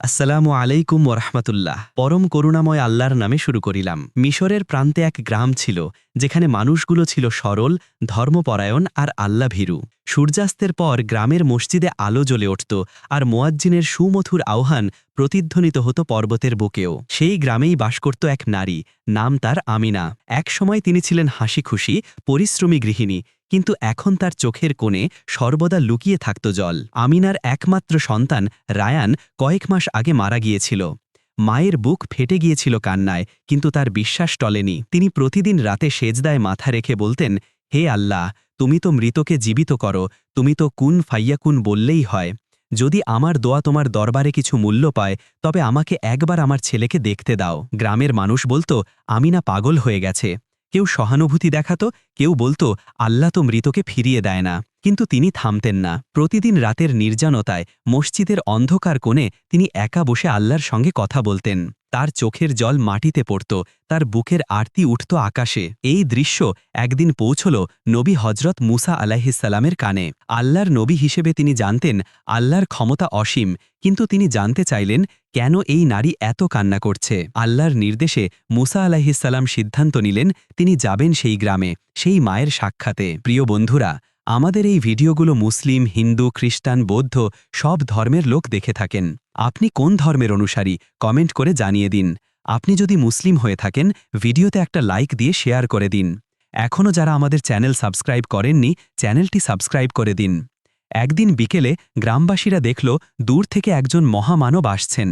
আসসালামু আলাইকুম ওরহমতুল্লাহ। পরম করুণাময় আল্লাহর নামে শুরু করিলাম। মিশরের প্রান্তে এক গ্রাম ছিল, যেখানে মানুষগুলো ছিল সরল, ধর্মপরায়ণ আর আল্লাহ ভীরু সূর্যাস্তের পর গ্রামের মসজিদে আলো জ্বলে উঠত আর মোয়াজ্জিনের সুমথুর আহ্বান প্রতিধ্বনিত হতো পর্বতের বুকেও। সেই গ্রামেই বাস করত এক নারী, নাম তার আমিনা। এক সময় তিনি ছিলেন হাসি খুশি পরিশ্রমী গৃহিণী। কিন্তু এখন তার চোখের কোণে সর্বদা লুকিয়ে থাকত জল। আমিনার একমাত্র সন্তান রায়ান কয়েক মাস আগে মারা গিয়েছিল। মায়ের বুক ফেটে গিয়েছিল কান্নায়, কিন্তু তার বিশ্বাস টলেনি। তিনি প্রতিদিন রাতে সেজদায় মাথা রেখে বলতেন, হে আল্লাহ, তুমি তো মৃতকে জীবিত করো, তুমি তো কুন ফাইয়াকুন বললেই হয়। যদি আমার দোয়া তোমার দরবারে কিছু মূল্য পায়, তবে আমাকে একবার আমার ছেলেকে দেখতে দাও। গ্রামের মানুষ বলতো, আমিনা পাগল হয়ে গেছে। কেউ সহানুভূতি দেখাত, কেউ বলতো, আল্লাহ তো মৃতকে ফিরিয়ে দেয় না। কিন্তু তিনি থামতেন না। প্রতিদিন রাতের নির্জনতায়, মসজিদের অন্ধকার কোণে তিনি একা বসে আল্লাহর সঙ্গে কথা বলতেন। তার চোখের জল মাটিতে পড়ত, তার বুকের আরতি উঠত আকাশে। এই দৃশ্য একদিন পৌঁছল নবী হজরত মুসা আলাহিসাল্লামের কানে। আল্লাহর নবী হিসেবে তিনি জানতেন, আল্লাহর ক্ষমতা অসীম, কিন্তু তিনি জানতে চাইলেন, কেন এই নারী এত কান্না করছে? আল্লাহর নির্দেশে মুসা আলাহিসাল্লাম সিদ্ধান্ত নিলেন, তিনি যাবেন সেই গ্রামে, সেই মায়ের সাক্ষাতে। প্রিয় বন্ধুরা আমাদের এই ভিডিওগুলো মুসলিম, হিন্দু, খ্রিস্টান, বৌদ্ধ সব ধর্মের লোক দেখে থাকেন। আপনি কোন ধর্মের অনুসারী? কমেন্ট করে জানিয়ে দিন। আপনি যদি মুসলিম হয়ে থাকেন, ভিডিওতে একটা লাইক দিয়ে শেয়ার করে দিন। এখনও যারা আমাদের চ্যানেল সাবস্ক্রাইব করেননি, চ্যানেলটি সাবস্ক্রাইব করে দিন। একদিন বিকেলে গ্রামবাসীরা দেখল, দূর থেকে একজন মহামানব আসছেন।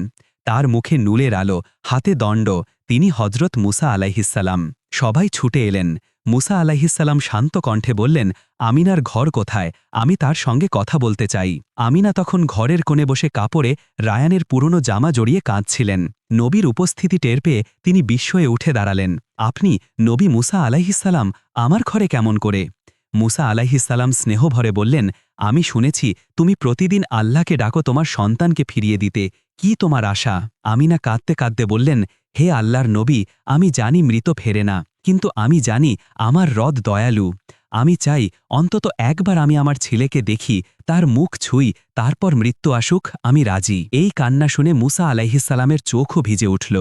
তার মুখে নুলের আলো, হাতে দণ্ড। তিনি হজরত মুসা আলাইহিসাল্লাম সবাই ছুটে এলেন। মুসা আলাইহিসাল্লাম শান্ত কণ্ঠে বললেন, আমিনার ঘর কোথায়? আমি তার সঙ্গে কথা বলতে চাই। আমিনা তখন ঘরের কোণে বসে কাপড়ে রায়ানের পুরনো জামা জড়িয়ে কাঁদছিলেন। নবীর উপস্থিতি টের পেয়ে তিনি বিস্ময়ে উঠে দাঁড়ালেন। আপনি, নবী মুসা আলাইহিসাল্লাম আমার ঘরে কেমন করে? মুসা আলাইহিসাল্লাম স্নেহভরে বললেন, আমি শুনেছি তুমি প্রতিদিন আল্লাহকে ডাকো তোমার সন্তানকে ফিরিয়ে দিতে। কি তোমার আশা? আমিনা কাঁদতে কাঁদতে বললেন, হে আল্লাহর নবী, আমি জানি মৃত ফেরে না। কিন্তু আমি জানি আমার হ্রদ দয়ালু। আমি চাই অন্তত একবার আমি আমার ছেলেকে দেখি, তার মুখ ছুই, তারপর মৃত্যু আসুক, আমি রাজি। এই কান্না শুনে মুসা আলাইহিসালামের চোখও ভিজে উঠল।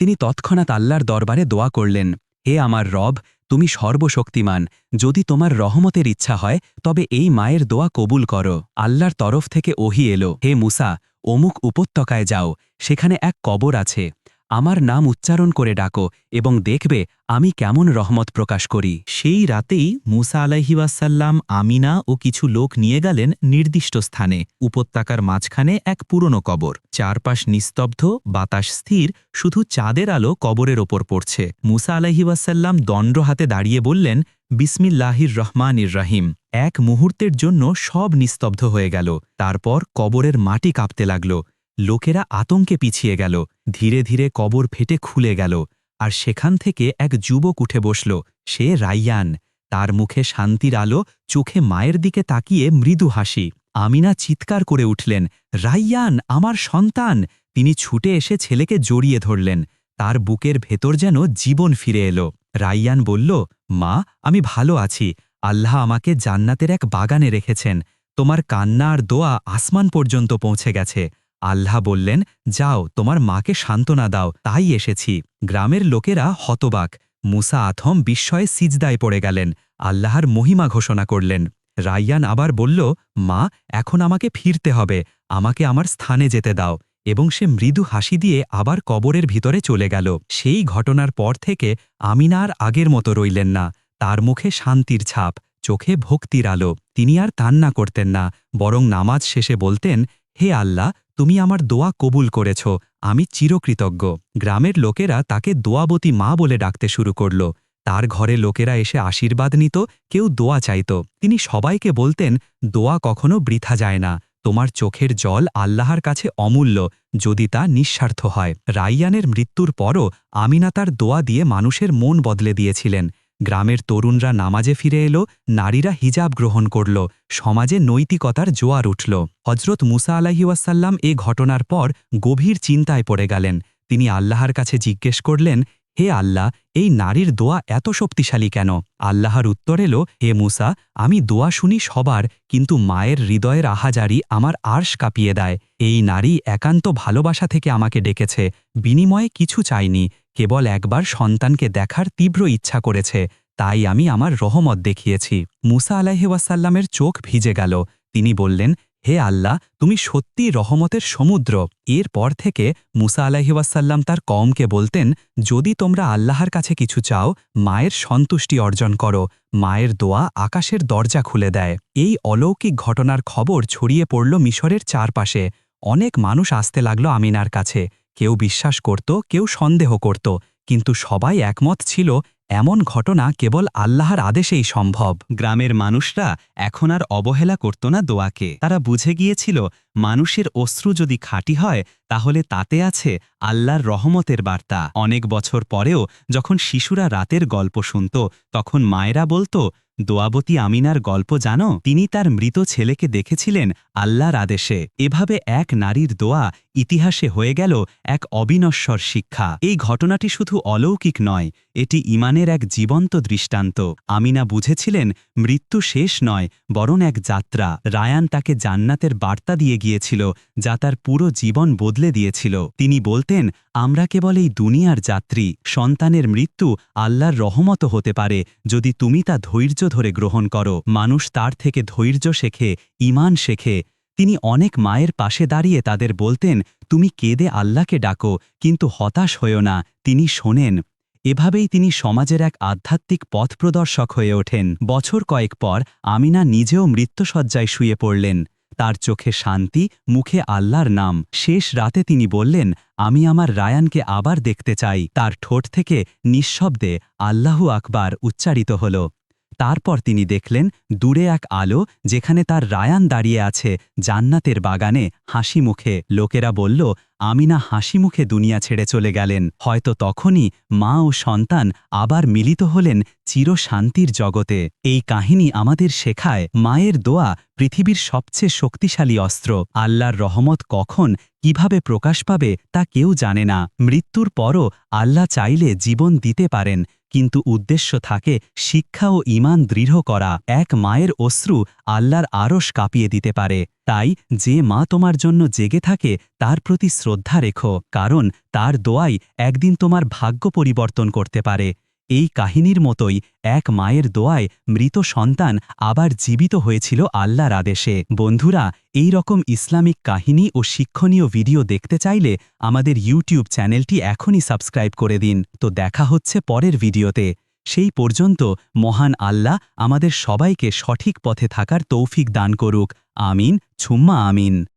তিনি তৎক্ষণাৎ আল্লাহর দরবারে দোয়া করলেন, হে আমার রব, তুমি সর্বশক্তিমান। যদি তোমার রহমতের ইচ্ছা হয়, তবে এই মায়ের দোয়া কবুল করো। আল্লাহর তরফ থেকে ওহি এলো। হে মুসা, অমুক উপত্যকায় যাও, সেখানে এক কবর আছে। আমার নাম উচ্চারণ করে ডাকো এবং দেখবে আমি কেমন রহমত প্রকাশ করি। সেই রাতেই মুসা আলাইহিওয়াসাল্লাম আমিনা ও কিছু লোক নিয়ে গেলেন নির্দিষ্ট স্থানে, উপত্যকার মাঝখানে এক পুরনো কবর। চারপাশ নিস্তব্ধ, বাতাস স্থির, শুধু চাঁদের আলো কবরের ওপর পড়ছে। মুসা আলাইহিওয়াসাল্লাম দণ্ড হাতে দাঁড়িয়ে বললেন, বিসমিল্লাহির রহমানির রাহিম। এক মুহূর্তের জন্য সব নিস্তব্ধ হয়ে গেল। তারপর কবরের মাটি কাঁপতে লাগল। লোকেরা আতঙ্কে পিছিয়ে গেল। ধীরে ধীরে কবর ফেটে খুলে গেল, আর সেখান থেকে এক যুবক উঠে বসল। সে রাইয়ান। তার মুখে শান্তির আলো, চোখে মায়ের দিকে তাকিয়ে মৃদু হাসি। আমিনা চিৎকার করে উঠলেন, রাইয়ান, আমার সন্তান! তিনি ছুটে এসে ছেলেকে জড়িয়ে ধরলেন। তার বুকের ভেতর যেন জীবন ফিরে এলো। রাইয়ান বলল, মা, আমি ভালো আছি। আল্লাহ আমাকে জান্নাতের এক বাগানে রেখেছেন। তোমার কান্না আর দোয়া আসমান পর্যন্ত পৌঁছে গেছে। আল্লাহ বললেন, যাও, তোমার মাকে সান্ত্বনা দাও, তাই এসেছি। গ্রামের লোকেরা হতবাক। মুসা আথম বিস্ময়ে সিজদায় পড়ে গেলেন, আল্লাহর মহিমা ঘোষণা করলেন। রাইয়ান আবার বলল, মা, এখন আমাকে ফিরতে হবে, আমাকে আমার স্থানে যেতে দাও। এবং সে মৃদু হাসি দিয়ে আবার কবরের ভিতরে চলে গেল। সেই ঘটনার পর থেকে আমিনা আর আগের মতো রইলেন না। তার মুখে শান্তির ছাপ, চোখে ভক্তির আলো। তিনি আর কান্না করতেন না, বরং নামাজ শেষে বলতেন, হে আল্লাহ তুমি আমার দোয়া কবুল করেছ, আমি চিরকৃতজ্ঞ। গ্রামের লোকেরা তাকে দোয়াবতী মা বলে ডাকতে শুরু করল। তার ঘরে লোকেরা এসে আশীর্বাদ নিত, কেউ দোয়া চাইত। তিনি সবাইকে বলতেন, দোয়া কখনো বৃথা যায় না। তোমার চোখের জল আল্লাহর কাছে অমূল্য, যদি তা নিঃস্বার্থ হয়। রাইয়ানের মৃত্যুর পরও আমিনা তার দোয়া দিয়ে মানুষের মন বদলে দিয়েছিলেন। গ্রামের তরুণরা নামাজে ফিরে এলো, নারীরা হিজাব গ্রহণ করল, সমাজে নৈতিকতার জোয়ার উঠল। হজরত মুসা আলাহিউসাল্লাম এ ঘটনার পর গভীর চিন্তায় পড়ে গেলেন। তিনি আল্লাহর কাছে জিজ্ঞেস করলেন, হে আল্লাহ, এই নারীর দোয়া এত শক্তিশালী কেন? আল্লাহর উত্তর এলো, হে মুসা, আমি দোয়া শুনি সবার, কিন্তু মায়ের হৃদয়ের আহাজারি আমার আর্শ কাঁপিয়ে দেয়। এই নারী একান্ত ভালোবাসা থেকে আমাকে ডেকেছে, বিনিময়ে কিছু চাইনি। কেবল একবার সন্তানকে দেখার তীব্র ইচ্ছা করেছে, তাই আমি আমার রহমত দেখিয়েছি। মুসা আলাহিওয়াসাল্লামের চোখ ভিজে গেল। তিনি বললেন, হে আল্লাহ, তুমি সত্যি রহমতের সমুদ্র। এরপর থেকে মুসা আলাহিওয়াসাল্লাম তার কমকে বলতেন, যদি তোমরা আল্লাহর কাছে কিছু চাও, মায়ের সন্তুষ্টি অর্জন করো। মায়ের দোয়া আকাশের দরজা খুলে দেয়। এই অলৌকিক ঘটনার খবর ছড়িয়ে পড়ল মিশরের চারপাশে। অনেক মানুষ আসতে লাগল আমিনার কাছে। কেউ বিশ্বাস করত, কেউ সন্দেহ করত, কিন্তু সবাই একমত ছিল, এমন ঘটনা কেবল আল্লাহর আদেশেই সম্ভব। গ্রামের মানুষরা এখন আর অবহেলা করত না দোয়াকে। তারা বুঝে গিয়েছিল, মানুষের অশ্রু যদি খাঁটি হয়, তাহলে তাতে আছে আল্লাহর রহমতের বার্তা। অনেক বছর পরেও যখন শিশুরা রাতের গল্প শুনত, তখন মায়েরা বলতো দোয়াবতী আমিনার গল্প জানো? তিনি তার মৃত ছেলেকে দেখেছিলেন আল্লাহর আদেশে। এভাবে এক নারীর দোয়া ইতিহাসে হয়ে গেল এক অবিনশ্বর শিক্ষা। এই ঘটনাটি শুধু অলৌকিক নয় এটি ইমানের এক জীবন্ত দৃষ্টান্ত। আমিনা বুঝেছিলেন, মৃত্যু শেষ নয়, বরং এক যাত্রা। রায়ান তাকে জান্নাতের বার্তা দিয়ে গিয়েছিল, যা তার পুরো জীবন বদলে দিয়েছিল। তিনি বলতেন, আমরা কেবল এই দুনিয়ার যাত্রী। সন্তানের মৃত্যু আল্লাহর রহমত হতে পারে, যদি তুমি তা ধৈর্য ধরে গ্রহণ করো। মানুষ তার থেকে ধৈর্য শেখে ইমান শেখে। তিনি অনেক মায়ের পাশে দাঁড়িয়ে তাদের বলতেন, তুমি কেদে আল্লাহকে ডাকো, কিন্তু হতাশ হয়েও না। তিনি শোনেন এভাবেই তিনি সমাজের এক আধ্যাত্মিক পথ প্রদর্শক হয়ে ওঠেন। বছর কয়েক পর আমিনা নিজেও মৃত্যুসজ্জায় শুয়ে পড়লেন। তার চোখে শান্তি, মুখে আল্লাহর নাম। শেষ রাতে তিনি বললেন, আমি আমার রায়ানকে আবার দেখতে চাই। তার ঠোঁট থেকে নিঃশব্দে আল্লাহু আকবার উচ্চারিত হল। তারপর তিনি দেখলেন দূরে এক আলো যেখানে তার রায়ান দাঁড়িয়ে আছে জান্নাতের বাগানে হাসি মুখে। লোকেরা বলল, আমিনা হাসি মুখে দুনিয়া ছেড়ে চলে গেলেন। হয়তো তখনই মা ও সন্তান আবার মিলিত হলেন চিরশান্তির জগতে। এই কাহিনী আমাদের শেখায় মায়ের দোয়া পৃথিবীর সবচেয়ে শক্তিশালী অস্ত্র। আল্লাহর রহমত কখন কীভাবে প্রকাশ পাবে তা কেউ জানে না। মৃত্যুর পরও আল্লাহ চাইলে জীবন দিতে পারেন। কিন্তু উদ্দেশ্য থাকে শিক্ষা ও ইমান দৃঢ় করা। এক মায়ের অশ্রু আল্লাহর আরস কাঁপিয়ে দিতে পারে। তাই যে মা তোমার জন্য জেগে থাকে, তার প্রতি শ্রদ্ধা রেখো, কারণ তার দোয়াই একদিন তোমার ভাগ্য পরিবর্তন করতে পারে। এই কাহিনীর মতোই এক মায়ের দোয়ায় মৃত সন্তান আবার জীবিত হয়েছিল আল্লাহর আদেশে। বন্ধুরা, এই রকম ইসলামিক কাহিনী ও শিক্ষণীয় ভিডিও দেখতে চাইলে আমাদের ইউটিউব চ্যানেলটি এখনই সাবস্ক্রাইব করে দিন। তো দেখা হচ্ছে পরের ভিডিওতে। সেই পর্যন্ত মহান আল্লাহ আমাদের সবাইকে সঠিক পথে থাকার তৌফিক দান করুক। আমিন, ছুম্মা আমিন।